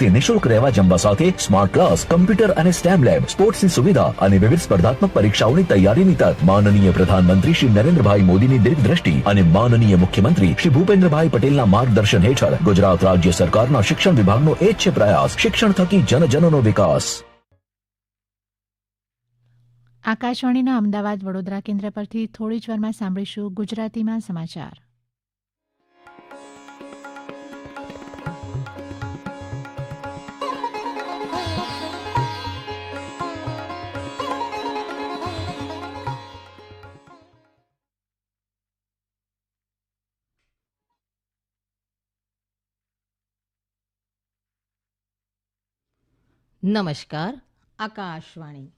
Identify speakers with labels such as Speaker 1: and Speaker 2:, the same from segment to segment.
Speaker 1: તે નિશુલ્ક રહેવા જમવા સાથે સ્માર્ટ ક્લાસ કમ્પ્યુટર અને સ્ટેમ લેબ, સ્પોર્ટ્સની સુવિધા અને વિવિધ સ્પર્ધાત્મક પરીક્ષાઓની તૈયારીની તક. માનનીય પ્રધાનમંત્રી શ્રી નરેન્દ્રભાઈ મોદીની દીર્ઘદ્રષ્ટિ અને માનનીય મુખ્યમંત્રી શ્રી ભૂપેન્દ્રભાઈ પટેલના માર્ગદર્શન હેઠળ ગુજરાત રાજ્ય સરકારના શિક્ષણ વિભાગનો એક છે પ્રયાસ, શિક્ષણ થકી જનજનનો વિકાસ.
Speaker 2: આકાશવાણીના અમદાવાદ વડોદરા કેન્દ્ર પરથી થોડી જ વારમાં સાંભળીશું ગુજરાતીમાં સમાચાર.
Speaker 3: નમસ્કાર આકાશવાણી.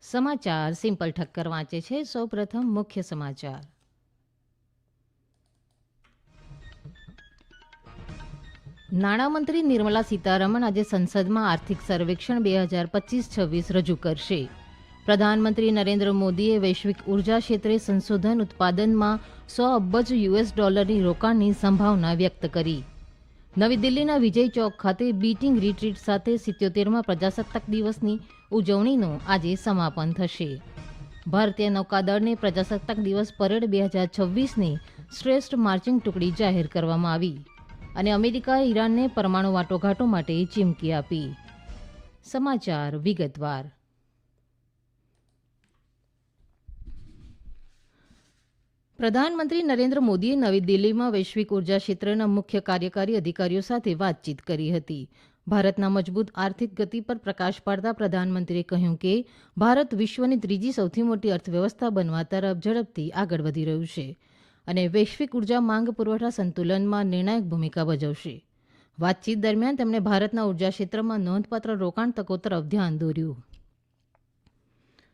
Speaker 3: સમાચાર સિમ્પલ ઠક્કર વાંચે છે. સૌપ્રથમ મુખ્ય સમાચાર. નાણામંત્રી નિર્મલા સીતારમણ આજે સંસદમાં આર્થિક સર્વેક્ષણ બે હજાર પચીસ છવ્વીસ રજૂ કરશે. પ્રધાનમંત્રી નરેન્દ્ર મોદીએ વૈશ્વિક ઊર્જા ક્ષેત્રે સંશોધન ઉત્પાદનમાં સો અબજ યુએસ ડોલરની રોકાણની સંભાવના વ્યક્ત કરી. નવી દિલ્હીના વિજય ચોક ખાતે બીટિંગ રિટ્રીટ સાથે સિત્યોતેરમાં પ્રજાસત્તાક દિવસની ઉજવણીનું આજે સમાપન થશે. ભારતીય નૌકાદળને પ્રજાસત્તાક દિવસ પરેડ બે હજાર છવ્વીસની શ્રેષ્ઠ માર્ચિંગ ટુકડી જાહેર કરવામાં આવી. અને અમેરિકાએ ઈરાનને પરમાણુ વાટોઘાટો માટે ચીમકી આપી. સમાચાર વિગતવાર. પ્રધાનમંત્રી નરેન્દ્ર મોદીએ નવી દિલ્હીમાં વૈશ્વિક ઊર્જા ક્ષેત્રના મુખ્ય કાર્યકારી અધિકારીઓ સાથે વાતચીત કરી હતી. ભારતના મજબૂત આર્થિક ગતિ પર પ્રકાશ પાડતા પ્રધાનમંત્રીએ કહ્યું કે, ભારત વિશ્વની ત્રીજી સૌથી મોટી અર્થવ્યવસ્થા બનવા તરફ ઝડપથી આગળ વધી રહ્યું છે. અને વૈશ્વિક ઊર્જા માંગ પુરવઠા સંતુલનમાં નિર્ણાયક ભૂમિકા ભજવશે. વાતચીત દરમિયાન તેમણે ભારતના ઊર્જા ક્ષેત્રમાં નોંધપાત્ર રોકાણ તકો તરફ ધ્યાન દોર્યું.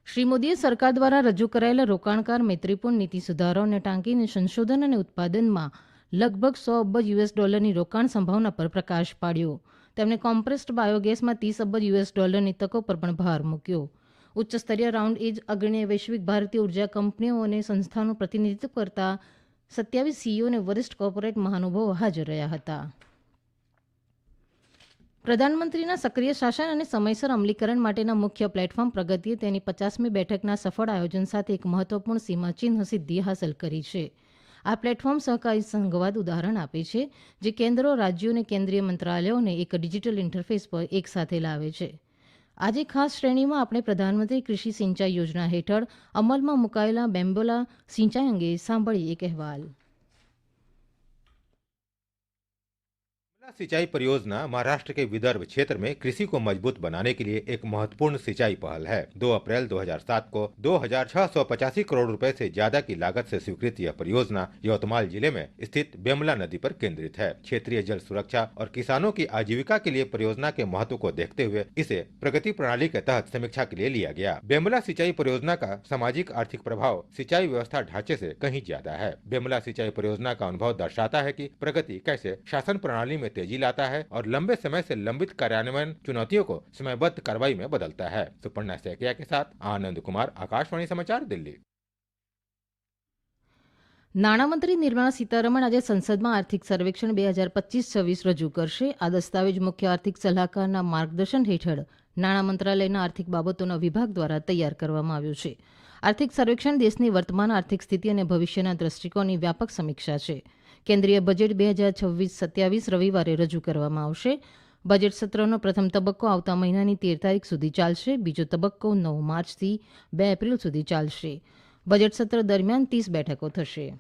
Speaker 3: શ્રી મોદીએ સરકાર દ્વારા રજૂ કરાયેલા રોકાણકાર મૈત્રીપૂર્ણ નીતિ સુધારાઓને ટાંકીને સંશોધન અને ઉત્પાદનમાં લગભગ સો અબજ યુએસ ડોલરની રોકાણ સંભાવના પર પ્રકાશ પાડ્યો. તેમણે કોમ્પ્રેસ્ડ બાયોગેસમાં ત્રીસ અબજ યુએસ ડોલરની તકો પર પણ ભાર મૂક્યો. ઉચ્ચ સ્તરીય રાઉન્ડ એજ અગ્રણીય વૈશ્વિક ભારતીય ઊર્જા કંપનીઓ અને સંસ્થાનું પ્રતિનિધિત્વ કરતા સત્યાવીસ સીઈઓ અને વરિષ્ઠ કોર્પોરેટ મહાનુભાવો હાજર રહ્યા હતા. પ્રધાનમંત્રીના સક્રિય શાસન અને સમયસર અમલીકરણ માટેના મુખ્ય પ્લેટફોર્મ પ્રગતિએ તેની પચાસમી બેઠકના સફળ આયોજન સાથે એક મહત્વપૂર્ણ સીમાચિહ્ન સિદ્ધિ હાંસલ કરી છે. આ પ્લેટફોર્મ સહકારી સંઘવાદ ઉદાહરણ આપે છે, જે કેન્દ્રો, રાજ્યો અને કેન્દ્રીય મંત્રાલયોને એક ડિજિટલ ઇન્ટરફેસ પર એક સાથે લાવે છે. આજે ખાસ શ્રેણીમાં આપણે પ્રધાનમંત્રી કૃષિ સિંચાઈ યોજના હેઠળ અમલમાં મુકાયેલા બેમ્બોલા સિંચાઈ અંગે સાંભળીએ એક અહેવાલ.
Speaker 4: सिंचाई परियोजना महाराष्ट्र के विदर्भ क्षेत्र में कृषि को मज़बूत बनाने के लिए एक महत्वपूर्ण सिंचाई पहल है। 2 अप्रैल 2007 को दो हज़ार छह सौ पचासी करोड़ रुपए से ज़्यादा की लागत से स्वीकृत यह परियोजना यवतमाल ज़िले में स्थित बेमला नदी पर केंद्रित है। क्षेत्रीय जल सुरक्षा और किसानों की आजीविका के लिए परियोजना के महत्व को देखते हुए इसे प्रगति प्रणाली के तहत समीक्षा के लिए लिया गया। बेमला सिंचाई परियोजना का सामाजिक आर्थिक प्रभाव सिंचाई व्यवस्था ढांचे ऐसी कहीं ज़्यादा है। बेमला सिंचाई परियोजना का अनुभव दर्शाता है की प्रगति कैसे शासन प्रणाली में तेजी लाता है और लंबे समय से लंबित कार्यान्वयन चुनौतियों को समयबद्ध कार्रवाई में बदलता है सुपर्णा सैकिया के साथ आनंद कुमार आकाशवाणी समाचार दिल्ही
Speaker 3: નાણામંત્રી નિર્મલા સીતારમણ આજે સંસદમાં આર્થિક સર્વેક્ષણ બે હજાર પચીસ છવ્વીસ રજૂ કરશે આ દસ્તાવેજ મુખ્ય આર્થિક સલાહકારના માર્ગદર્શન હેઠળ નાણાં મંત્રાલયના આર્થિક બાબતોના વિભાગ દ્વારા તૈયાર કરવામાં આવ્યું છે આર્થિક સર્વેક્ષણ દેશની વર્તમાન આર્થિક સ્થિતિ અને ભવિષ્યના દ્રષ્ટિકોણની વ્યાપક સમીક્ષા છે કેન્દ્રીય બજેટ બે હજાર છવ્વીસ સત્યાવીસ રવિવારે રજૂ કરવામાં આવશે. બજેટ સત્રનો પ્રથમ તબક્કો આવતા મહિનાની તેર તારીખ સુધી ચાલશે. બીજો તબક્કો નવ માર્ચથી બે એપ્રિલ સુધી ચાલશે. બજેટ સત્ર દરમિયાન ત્રીસ બેઠકો થશે.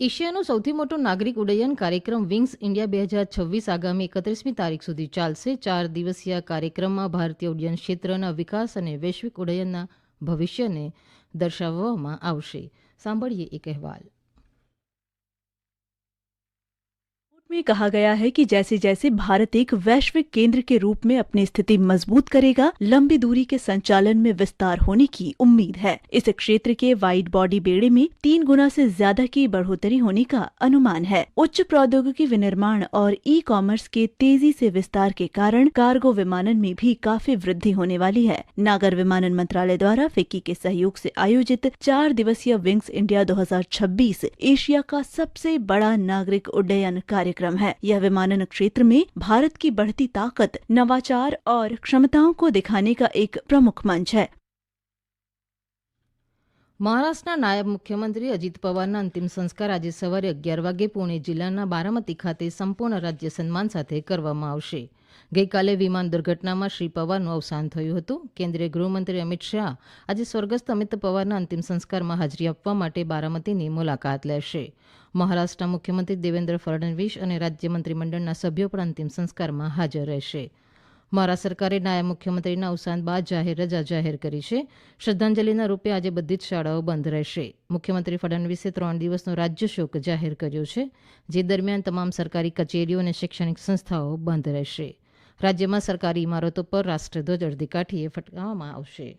Speaker 3: એશિયાનો સૌથી મોટો નાગરિક ઉડ્ડયન કાર્યક્રમ વિંગ્સ ઇન્ડિયા બે હજાર છવ્વીસ આગામી એકત્રીસમી તારીખ સુધી ચાલશે. ચાર દિવસીય કાર્યક્રમમાં ભારતીય ઉડ્ડયન ક્ષેત્રના વિકાસ અને વૈશ્વિક ઉડ્ડયનના ભવિષ્યને દર્શાવવામાં આવશે. સાંભળીએ એક અહેવાલ.
Speaker 5: में कहा गया है कि जैसे जैसे भारत एक वैश्विक केंद्र के रूप में अपनी स्थिति मज़बूत करेगा, लंबी दूरी के संचालन में विस्तार होने की उम्मीद है। इस क्षेत्र के वाइड बॉडी बेड़े में तीन गुना से ज़्यादा की बढ़ोतरी होने का अनुमान है। उच्च प्रौद्योगिकी विनिर्माण और ई कॉमर्स के तेज़ी से विस्तार के कारण कार्गो विमानन में भी काफ़ी वृद्धि होने वाली है। नागर विमानन मंत्रालय द्वारा फिक्की के सहयोग से आयोजित चार दिवसीय विंग्स इंडिया 2026 एशिया का सबसे बड़ा नागरिक उड्डयन कार्यक्रम है यह विमानन क्षेत्र में भारत की बढ़ती ताकत नवाचार और क्षमताओं को दिखाने का एक प्रमुख मंच है
Speaker 3: મહારાષ્ટ્રના નાયબ મુખ્યમંત્રી અજીત પવારના અંતિમ સંસ્કાર આજે સવારે અગિયાર વાગે પુણે જિલ્લાના બારામતી ખાતે સંપૂર્ણ રાજ્ય સન્માન સાથે કરવામાં આવશે ગઈકાલે વિમાન દુર્ઘટનામાં શ્રી પવારનું અવસાન થયું હતું કેન્દ્રીય ગૃહમંત્રી અમિત શાહ આજે સ્વર્ગસ્થ અમિત પવારના અંતિમ સંસ્કારમાં હાજરી આપવા માટે બારામતીની મુલાકાત લેશે મહારાષ્ટ્રના મુખ્યમંત્રી દેવેન્દ્ર ફડણવીસ અને રાજ્ય મંત્રીમંડળના સભ્યો પણ અંતિમ સંસ્કારમાં હાજર રહેશે. મહારાષ્ટ્ર સરકારે નાયબ મુખ્યમંત્રીના અવસાન બાદ જાહેર રજા જાહેર કરી છે. શ્રદ્ધાંજલિના રૂપે આજે બધી જ શાળાઓ બંધ રહેશે. મુખ્યમંત્રી ફડણવીસે ત્રણ દિવસનો રાજ્ય શોક જાહેર કર્યો છે, જે દરમિયાન તમામ સરકારી કચેરીઓ અને શૈક્ષણિક સંસ્થાઓ બંધ રહેશે. રાજ્યમાં સરકારી ઇમારતો પર રાષ્ટ્રધ્વજ અડધી કાઠીએ ફટકાવવામાં આવશે.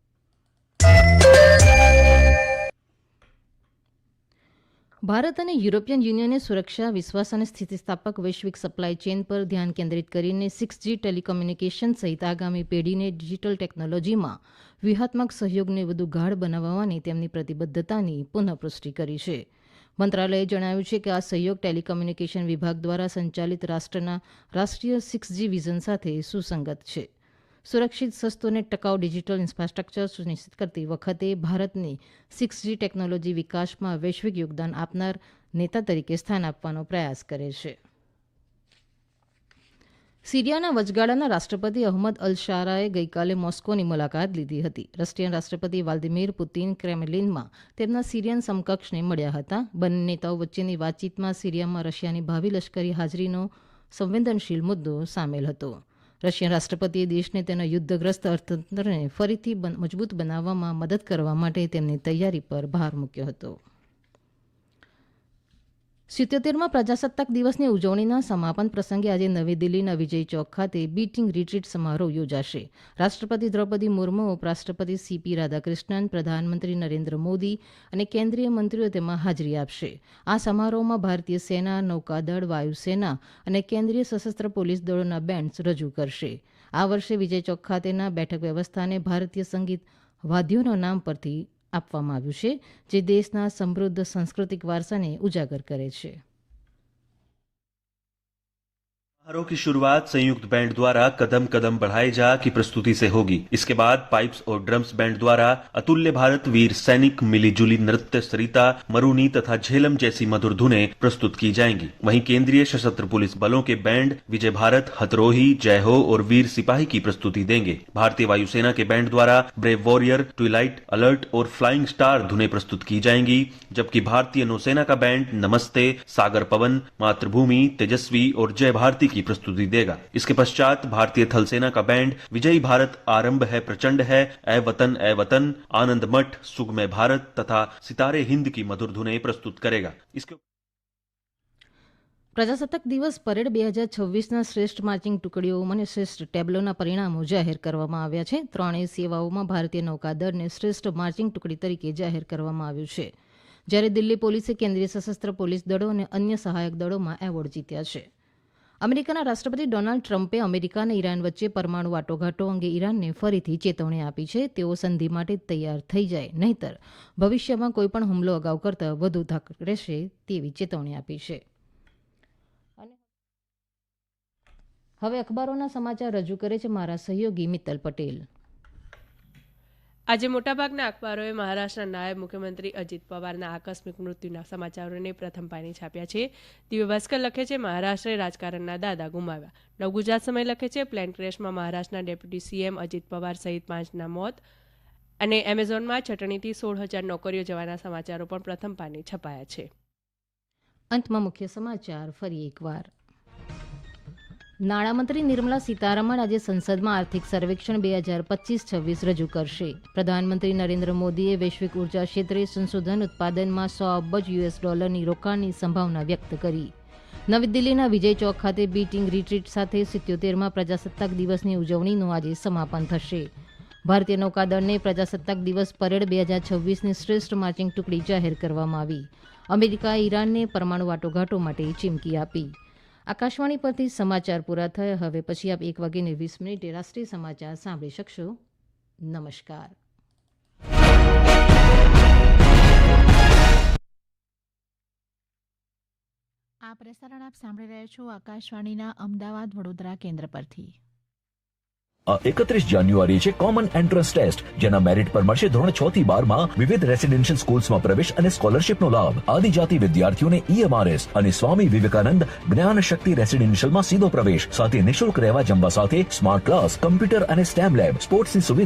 Speaker 3: ભારત અને યુરોપિયન યુનિયને સુરક્ષા, વિશ્વાસ અને સ્થિતિસ્થાપક વૈશ્વિક સપ્લાય ચેન પર ધ્યાન કેન્દ્રિત કરીને સિક્સ જી ટેલિકોમ્યુનિકેશન સહિત આગામી પેઢીને ડિજિટલ ટેકનોલોજીમાં વ્યૂહાત્મક સહયોગને વધુ ગાઢ બનાવવાની તેમની પ્રતિબદ્ધતાની પુનઃપુષ્ટિ કરી છે. મંત્રાલયે જણાવ્યું છે કે આ સહયોગ ટેલિકોમ્યુનિકેશન વિભાગ દ્વારા સંચાલિત રાષ્ટ્રના રાષ્ટ્રીય સિક્સ જી વિઝન સાથે સુસંગત છે. સુરક્ષિત સસ્તું અને ટકાઉ ડિજિટલ ઇન્ફ્રાસ્ટ્રક્ચર સુનિશ્ચિત કરતી વખતે ભારતની સિક્સ જી ટેકનોલોજી વિકાસમાં વૈશ્વિક યોગદાન આપનાર નેતા તરીકે સ્થાન આપવાનો પ્રયાસ કરે છે. સિરિયાના વચગાળાના રાષ્ટ્રપતિ અહમદ અલ શારાએ ગઈકાલે મોસ્કોની મુલાકાત લીધી હતી. રશિયન રાષ્ટ્રપતિ વ્લાદિમીર પુતિન ક્રેમલિનમાં તેમના સિરિયન સમકક્ષને મળ્યા હતા. બંને નેતાઓ વચ્ચેની વાતચીતમાં સિરિયામાં રશિયાની ભાવિ લશ્કરી હાજરીનો સંવેદનશીલ મુદ્દો સામેલ હતો. રશિયન રાષ્ટ્રપતિએ દેશને તેના યુદ્ધગ્રસ્ત અર્થતંત્રને ફરીથી મજબૂત બનાવવામાં મદદ કરવા માટે તેમની તૈયારી પર ભાર મૂક્યો હતો. સિત્યોતેરમાં પ્રજાસત્તાક દિવસની ઉજવણીના સમાપન પ્રસંગે આજે નવી દિલ્હીના વિજય ચોક ખાતે બીટિંગ રિટ્રીટ સમારોહ યોજાશે. રાષ્ટ્રપતિ દ્રૌપદી મુર્મુ, ઉપરાષ્ટ્રપતિ સીપી રાધાકૃષ્ણન, પ્રધાનમંત્રી નરેન્દ્ર મોદી અને કેન્દ્રીય મંત્રીઓ તેમાં હાજરી આપશે. આ સમારોહમાં ભારતીય સેના, નૌકાદળ, વાયુસેના અને કેન્દ્રીય સશસ્ત્ર પોલીસ દળોના બેન્ડ્સ રજૂ કરશે. આ વર્ષે વિજય ચોક ખાતેના બેઠક વ્યવસ્થાને ભારતીય સંગીત વાદ્યોના નામ પરથી આપવામાં આવ્યું છે જે દેશના સમૃદ્ધ સાંસ્કૃતિક વારસાને ઉજાગર કરે છે.
Speaker 6: समारोह की शुरुआत संयुक्त बैंड द्वारा कदम कदम बढ़ाए जा की प्रस्तुति से होगी। इसके बाद पाइप्स और ड्रम्स बैंड द्वारा अतुल्य भारत वीर सैनिक मिलीजुली नृत्य सरिता, मरूनी तथा झेलम जैसी मधुर धुनें प्रस्तुत की जाएँगी। वहीं केंद्रीय सशस्त्र पुलिस बलों के बैंड विजय भारत, हथरोही, जय हो और वीर सिपाही की प्रस्तुति देंगे। भारतीय वायुसेना के बैंड द्वारा ब्रेव वॉरियर, ट्विलाइट, अलर्ट और फ्लाइंग स्टार धुने प्रस्तुत की जाएँगी, जबकि भारतीय नौसेना का बैंड नमस्ते, सागर पवन, मातृभूमि, तेजस्वी और जय भारती की प्रस्तुति देगा इसके पश्चात भारतीय थल सेना का बैंड विजयी भारत आरंभ है प्रचंड है ए वतन ए वतन आनंद मठ सुगमय भारत तथा सितारे हिंद की मधुर धुनें प्रस्तुत करेगा इसके
Speaker 3: પ્રજાસત્તાક દિવસ પરેડ બે હજાર છવ્વીસના શ્રેષ્ઠ માર્ચિંગ ટુકડીઓ અને શ્રેષ્ઠ ટેબ્લોના પરિણામો જાહેર કરવામાં આવ્યા છે ત્રણેય સેવાઓમાં ભારતીય નૌકાદળને શ્રેષ્ઠ માર્ચિંગ ટુકડી તરીકે જાહેર કરવામાં આવ્યું છે જ્યારે દિલ્હી પોલીસે કેન્દ્રીય સશસ્ત્ર પોલીસ દળો અને અન્ય સહાયક દળોમાં એવોર્ડ જીત્યા છે અમેરિકાના રાષ્ટ્રપતિ ડોનાલ્ડ ટ્રમ્પે અમેરિકા અને ઈરાન વચ્ચે પરમાણુ વાટાઘાટો અંગે ઈરાનને ફરીથી ચેતવણી આપી છે. તેઓ સંધિ માટે તૈયાર થઈ જાય. નહીતર ભવિષ્યમાં કોઈપણ હુમલો અગાઉ કરતાં વધુ ધાક રહેશે તેવી ચેતવણી આપી છે. હવે અખબારોના સમાચાર રજૂ કરે છે મારા સહયોગી મિત્તલ પટેલ.
Speaker 7: આજે મોટાભાગના અખબારોએ મહારાષ્ટ્રના નાયબ મુખ્યમંત્રી અજીત પવારના આકસ્મિક મૃત્યુના સમાચારોને પ્રથમ પાની છાપ્યા છે. દિવ્ય ભાસ્કર લખે છે, મહારાષ્ટ્રે રાજકારણના દાદા ગુમાવ્યા. નવ ગુજરાત સમય લખે છે, પ્લેન ક્રેશમાં મહારાષ્ટ્રના ડેપ્યુટી સીએમ અજીત પવાર સહિત પાંચના મોત અને એમેઝોનમાં છટણીથી સોળ હજાર નોકરીઓ જવાના સમાચારો પણ પ્રથમ પાને છપાયા છે.
Speaker 3: અંતમાં મુખ્ય સમાચાર, ફરી એકવાર. નાણામંત્રી નિર્મલા સીતારમણ આજે સંસદમાં આર્થિક સર્વેક્ષણ બે હજાર પચીસ છવ્વીસ રજૂ કરશે. પ્રધાનમંત્રી નરેન્દ્ર મોદીએ વૈશ્વિક ઊર્જા ક્ષેત્રે સંશોધન ઉત્પાદનમાં સો અબજ યુએસ ડોલરની રોકાણની સંભાવના વ્યક્ત કરી. નવી દિલ્હીના વિજય ચોક ખાતે બીટિંગ રિટ્રીટ સાથે સિત્યોતેરમાં પ્રજાસત્તાક દિવસની ઉજવણીનું આજે સમાપન થશે. ભારતીય નૌકાદળને પ્રજાસત્તાક દિવસ પરેડ બે હજાર છવ્વીસની શ્રેષ્ઠ માર્ચિંગ ટુકડી જાહેર કરવામાં આવી. અમેરિકાએ ઈરાનને પરમાણુ વાટોઘાટો માટે ચીમકી આપી. આકાશવાણી પરથી સમાચાર પૂરા થયા. હવે પછી આપ એક વાગીને વીસ મિનિટે રાષ્ટ્રીય સમાચાર સાંભળી શકશો. નમસ્કાર.
Speaker 2: આ પ્રસારણ આપ સાંભળી રહ્યા છો આકાશવાણીના અમદાવાદ વડોદરા કેન્દ્ર પરથી.
Speaker 1: એકત્રીસ જાન્યુઆરી છે કોમન એન્ટ્રન્સ ટેસ્ટ જેના મેરિટ પર મળશે ધોરણ છ થી બારમાં વિવિધ રેસિડેન્શિયલ સ્કૂલ્સમાં પ્રવેશ અને સ્કોલરશિપનો લાભ. આદિજાતિ વિદ્યાર્થીઓને ઈએમઆરએસ અને સ્વામી વિવેકાનંદ જ્ઞાન શક્તિ રેસિડેન્શિયલમાં સીધો પ્રવેશ. સાથે નિઃશુલ્ક રહેવા જમવા સાથે સ્માર્ટ ક્લાસ કમ્પ્યુટર અને સ્ટેમ લેબ સ્પોર્ટ્સની સુવિધા